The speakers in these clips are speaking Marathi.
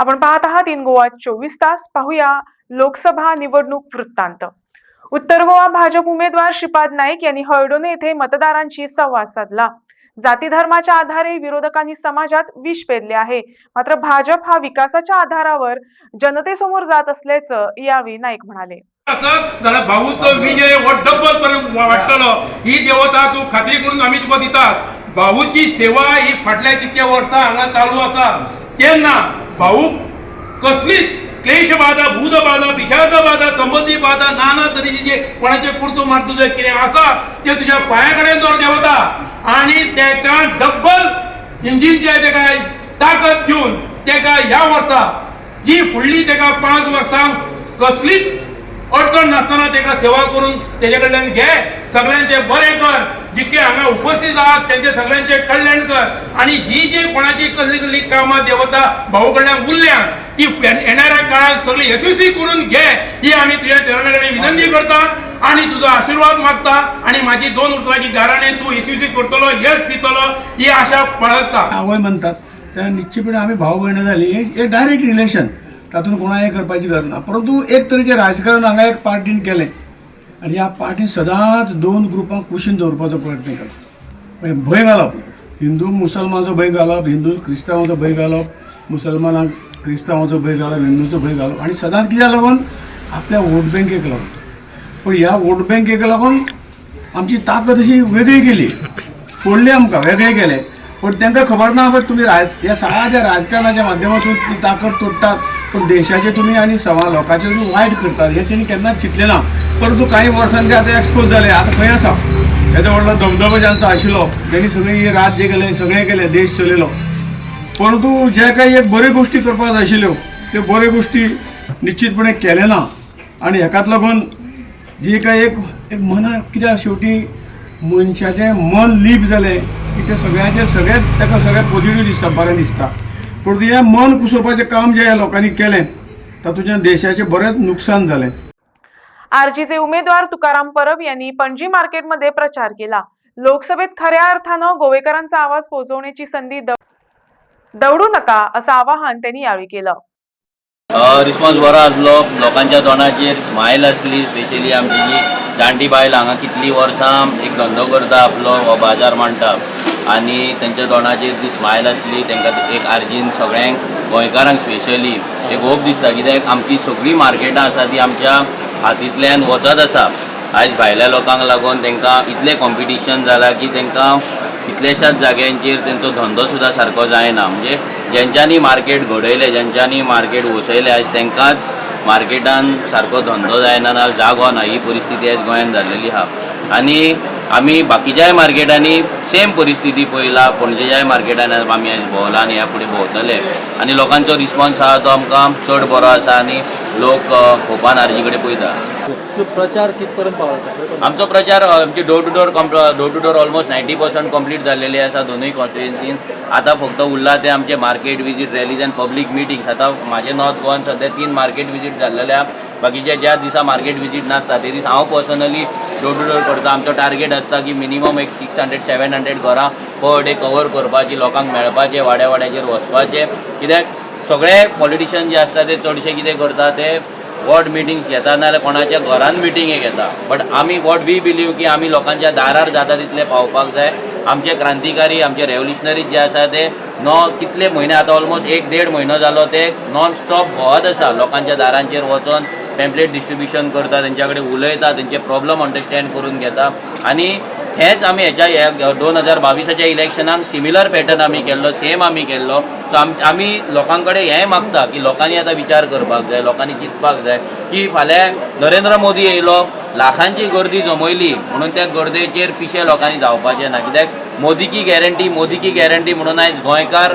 आपण पाहत आहात इन गोवा चोवीस तास. पाहूया लोकसभा निवडणूक वृत्तांत. उत्तर गोवा भाजप उमेदवार श्रीपाद नाईक यांनी हळडोने येथे मतदारांशी संवाद साधला. जाती धर्माच्या आधारे विरोधकांनी समाजात विष पेरले आहे. मात्र भाजप हा विकासाच्या आधारावर जनतेसमोर जात असल्याचं यावेळी नाईक म्हणाले. भाऊचं जाल्यार भाऊचो विजय हो डब्बल वाडटलो ही देवता तूं खात्री करून आमी तुका दितात. भाऊची सेवा ही फाटल्या कितक्या वर्सां हांगा चालू आसा तेन्ना भाऊक कसलीच क्लेश बाधा भूत बाधा पिशाच बाधा संबंधी बाधा नाना तरेचे जे कोणाचे कुर्तो मारतू जर कितें आसा ते तुज्या पांया कडेन जोर देवता आनी तेका डब्बल इंजीन जे तेका ताकद दिवन तेका ह्या वर्सा जी फुडली तेका पांच वर्सां कसलीच अडचण नासतना तेका सेवा करून तेजे कडल्यान घे. सगळ्यांचे बरें कर. जितके हांगा उपस्थित आहात त्यांचे सगळ्यांचे कल्याण कर. आणि जी जी कोणाची कसली कसली कामां देवता भाऊ कडल्यान उरल्या ती येण- येणाऱ्या काळात सगळी यशस्वी करून घे ही आम्ही तुझ्या चरणा कडेन विनंती करता आणि तुझो आशीर्वाद मागता आणि माझी दोन उतराची गाराणे तू यशस्वी करतलो यश दितलो ही आशा बाळगता. आवय म्हणतात. तेन्ना निश्चितपणे आमी भाव भयण जाली हे डायरेक्ट रिलेशन तातूंत कोणाय करपाची गरज ना परंतु एक तरेचें राजकारण हांगा एक पार्टीन केलें आनी ह्या पार्टीन सदांच दोन ग्रुपांक कुशीन दवरपाचो प्रयत्न करता. म्हणजे भंय घालप हिंदू मुसलमानाचो भंय घालप हिंदू क्रिस्तांवांचो भंय घालप मुसलमानांक क्रिस्तांवांचो भंय घालप हिंदूचो भंय घालप आनी सदांच कित्याक लागून आपल्या वोट बँकेक लागून पूण ह्या वोट बँकेक लागून आमची ताकद अशी वेगळी गेली फोडली आमकां वेगळे केले. पण तांकां खबर ना पण तुम्ही राज ह्या सगळ्या राजकारणाच्या माध्यमातून ती ताकद तोडटात पण देशाचे तुम्ही आणि सवा लोकांचे तुम्ही वायट करतात हे त्यांनी केन्नाच चिंतलें ना. परंतु काही वर्सांनी ते आतां एक्सपोज जाले आतां खंय आसा येदो व्हडलो धबधबो ज्यांचो आशिल्लो त्यांनी सगळी राज्य केलें सगळें केलें देश चलयलो परंतु जे काही एक बऱ्यो गोश्टी करपाक जाय आशिल्ल्यो त्यो बऱ्यो गोश्टी निश्चितपणे केले ना. आणि हेकाच लागून जे काही एक एक मना कित्याक शेवटी मनशाचें मन लीप जालें की ते सगळ्यांचे सगळेच ताका सगळ्यात पॉझिटिव्ह दिसता बरें दिसता परंतु हें मन कुसोवपाचें काम जें ह्या लोकांनी केलें तातूंतल्यान देशाचें बरेंच नुकसान जालें आरजीचे उमेदवार तुकाराम परब यांनी पणजी मार्केटमध्ये प्रचार केला. लोकसभेत खऱ्या अर्थानं गोवेकरांचा आवाज पोहोचवण्याची संधी दौडू नका असं आवाहन त्यांनी यावेळी केलं. रिस्पॉन्स बरो आसलो. लोकांच्या तोंडाचेर स्मायल आसली स्पेशली आमची जी जाणटी बायल हांगा कितलीं वर्सां एक धंदो करता आपलो हो बाजार मांडटा. आनी तेंच्या तोंडाचेर ती स्मायल आसली तेंकां एक आर्जीन सगळ्यांक गोंयकारांक स्पेशली एक होप दिसता. कित्याक आमची सगळीं मार्केटां आसा ती आमच्या हातींतल्यान वचत आसा. आयज भायल्या लोकांक लागून तांकां इतलें कॉम्पिटिशन जालां की तेंकां कितल्याशाच जाग्यांचेर तेंचो धंदो सुद्दां सारको जायना. म्हणजे जेंच्यांनी मार्केट घडयलें जेंच्यांनी मार्केट वसयलें आयज तेंकांच मार्केटान सारको धंदो जायना ना जागो ना. ही परिस्थिती आयज गोंयांत जाल्लेली आहा आनी आमी बाकीच्याय मार्केटांनी सेम परिस्थिती पळयला पणजेच्याय मार्केटान आमी आयज भोंवला आनी ह्या फुडें भोंवतले आनी लोकांचो रिस्पॉन्स आहा तो आमकां चड बरो आसा आनी लोक खोपान आर्जी कडेन पळयता प्रचार कितपर्यंत पावता आमचो प्रचार आमची door to door door to door almost ninety percent complete जाल्लेली आसा दोनूय कॉन्स्टिट्युएन्सीन आतां फक्त उरला ते आमचे मार्केट विजीट रॅलीज आनी पब्लीक मिटिंग्स आतां म्हाजे नॉर्थ गोवान सद्या तीन मार्केट विजीट जाल्लेले आहा बाकीचे ज्या दिसा मार्केट विजीट नासता ते दीस हांव पर्सनली डोर टू डोर करता आमचो टार्गेट आसता की मिनिमम एक सिक्स हंड्रेड सेवन हंड्रेड घरां पर डे कवर करपाची लोकांक मेळपाचे वाड्या वाड्याचेर वचपाचे कित्याक? सगळे पॉलिटिशियन जे आसता ते चडशे कितें करता ते वॉर्ड मिटींग्स घेता नाजाल्यार कोणाच्या घरान मिटिंगे घेता बट आमी वॉट वी बिलीव की आमी लोकांच्या दारार जाता तितले पावपाक जाय. आमचे क्रांतिकारी आमचे रेव्होल्युशनरी जे आसा ते नॉ कितले म्हयने आतां ऑलमोस्ट एक देड म्हयनो जालो ते नॉन स्टॉप भोंवत आसा. लोकांच्या दारांचेर वचोन पॅम्पलेट डिस्ट्रिब्युशन करता तेंच्या कडेन उलयता तेंचे प्रॉब्लम अंडरस्टँड करून घेता. आनी हेच आमी हेच्या ह्या दोन हजार बावीसाच्या इलेक्शनाक सिमिलर पॅटर्न आमी केल्लो सेम आमी केल्लो. सो आम आमी लोकां कडेन हें मागता की लोकांनी आतां विचार करपाक जाय लोकांनी चिंतपाक जाय की फाल्यां नरेंद्र मोदी येयलो लाखांची गर्दी जमयली म्हणून त्या गर्देचेर पिशे लोकांनी जावपाचें ना. कित्याक? मोदी की गॅरंटी मोदी की गॅरंटी म्हणून आयज गोंयकार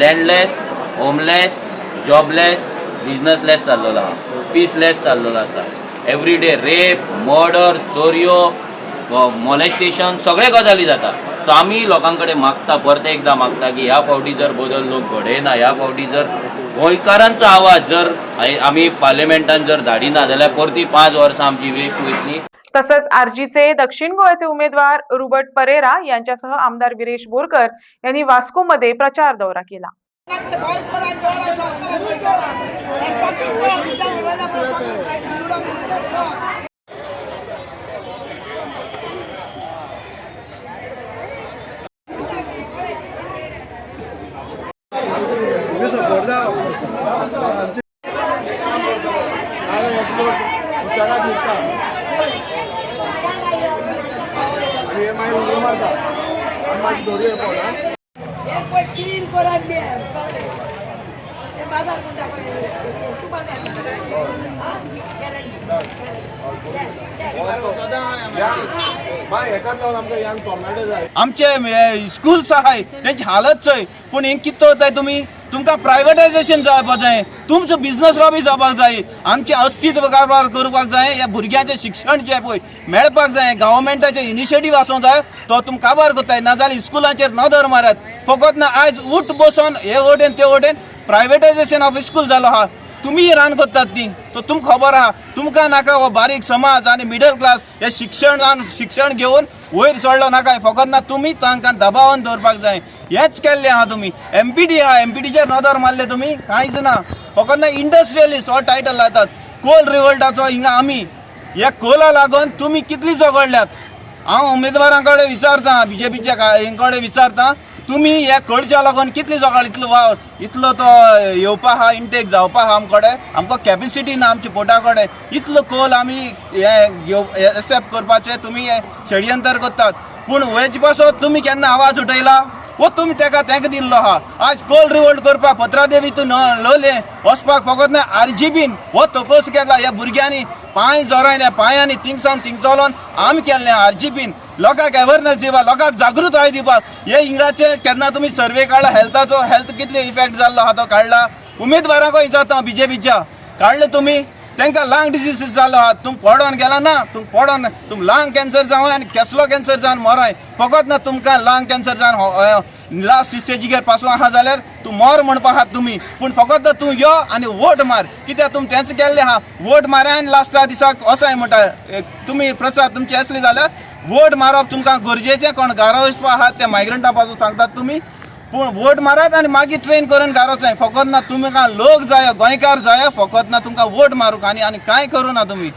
लँडलेस होमलेस जॉबलेस बिजनसलेस जाल्लो आहा पीसलेस जाल्लो आसा. एवरी डे रेप मर्डर चोरयो मॉलेस्टेशन सगळे गजाली जाता. सो आमी लोकां कडेन मागता परते एकदां मागता की ह्या फावटी जर बदल लोक घडयना ह्या फावटी जर गोंयकारांचो आवाज जर आय- आमी पार्लिमेंटान जर धाडिना जाल्यार परती पांच वर्सां आमची वेस्ट वयतली. तसंच आरजीचे दक्षिण गोव्याचे उमेदवार रुबर्ट परेरा यांच्यासह आमदार विरेश बोरकर यांनी वास्कोमध्ये प्रचार दौरा केला. तीन कोरात दे ते बाजार कोणता तू आमचे हे, स्कूल्स आहाय तेंची हालत चोय पूण हें कितें करताय तुमी तुमकां प्रायवेटायजेशन जावपाक जाय तुमचो बिझनस रॉबी जावपाक जाय आमचें अस्तित्व कारभार करपाक जाय ह्या भुरग्यांचें शिक्षण जें पळय मेळपाक जाय गव्हर्मेंटाचे इनिशिएटीव आसूंक जाय तो तुमी काबार करताय. नाजाल्यार स्कुलांचेर नदर मारात. फकत ना आयज उठ बसोन हे वटेन ते वटेन प्रायवेटायजेशन ऑफ स्कूल जालो आहा तुम्ही रान करतात ती. तो तुमकां खबर आहा तुमकां नाका हो बारीक समाज आनी मिडल क्लास हे शिक्षण शिक्षण घेवन वयर चडलो नाका फकत ना तुमी तांकां दबावान दवरपाक जाय. हेंच केल्लें आहा तुमी एम पी डी आहा एम पी डीचेर नदर मारले तुमी कांयच ना. फकत ना इंडस्ट्रियलिस्ट हो टायटल लायतात कोल रिवोल्टाचो हिंगा आमी ह्या कोला लागून तुमी कितली झगडल्यात? हांव उमेदवारां कडेन विचारता बी जे पीच्या हेंकडे विचारता. तुमी ह्या कडच्या लागून कितली जगाड इतलो वावर इतलो तो येवपा आहा इनटेक जावपा आहा आमकडे. आमकां कॅपेसिटी ना आमच्या पोटा कडेन इतलो कोल आमी हे एक्सेप्ट करपाचे तुमी हे षडयंत्र करतात. पूण वेजपासून तुमी केन्ना आवाज उठयला? वो तुमी तेका तेंका दिल्लो आहा आज कोल रिवोल्ट करपाक पत्रादेवीतून लोले। वचपाक फकत ना आरजीबीन बीन। हो तोकोस केला ह्या भुरग्यांनी पांय जोरायल्या पांयांनी थिंगसान थिंग चलोन आमी केल्लें आरजीबीन बीन। लोकांक अवेरनेस दिवपाक लोकांक जागृताय दिवपाक हे हिंगाचे केन्ना तुमी सर्वे काडला हेल्थाचो हेल्थ कितले इफेक्ट जाल्लो आहा तो काडला उमेदवारांक विचारता बी जे पीच्या काडले तुमी तांकां लांग डिजीजीस जालो आहा तुम पडोन गेला ना तुम पडोन तुम लांग कॅन्सर जावं आनी केसलो कॅन्सर जावन मराय. फकत ना तुमकां लांग कॅन्सर जावन लास्ट स्टेजीचेरपासून आहा जाल्यार तूं मोर म्हणपा आहात तुमी पूण फकत तूं यो आनी वोट मार. कित्याक तुमी तेंच केल्लें आहा वोट मारा आनी लास्टा दिसाक वसाय म्हणटा तुमी प्रचार तुमचे असले जाल्यार वोट मारप तुमकां गरजेचें कोण घरा वचपा आहात त्या मायग्रंटा पासून सांगतात तुमी पूण वोट मारात आनी मागीर ट्रेन करून घालच जाय फकत ना तुमकां लोक जाय गोंयकार जाय फकत ना तुमकां वोट मारूंक आनी आनी कांय करूं ना तुमी.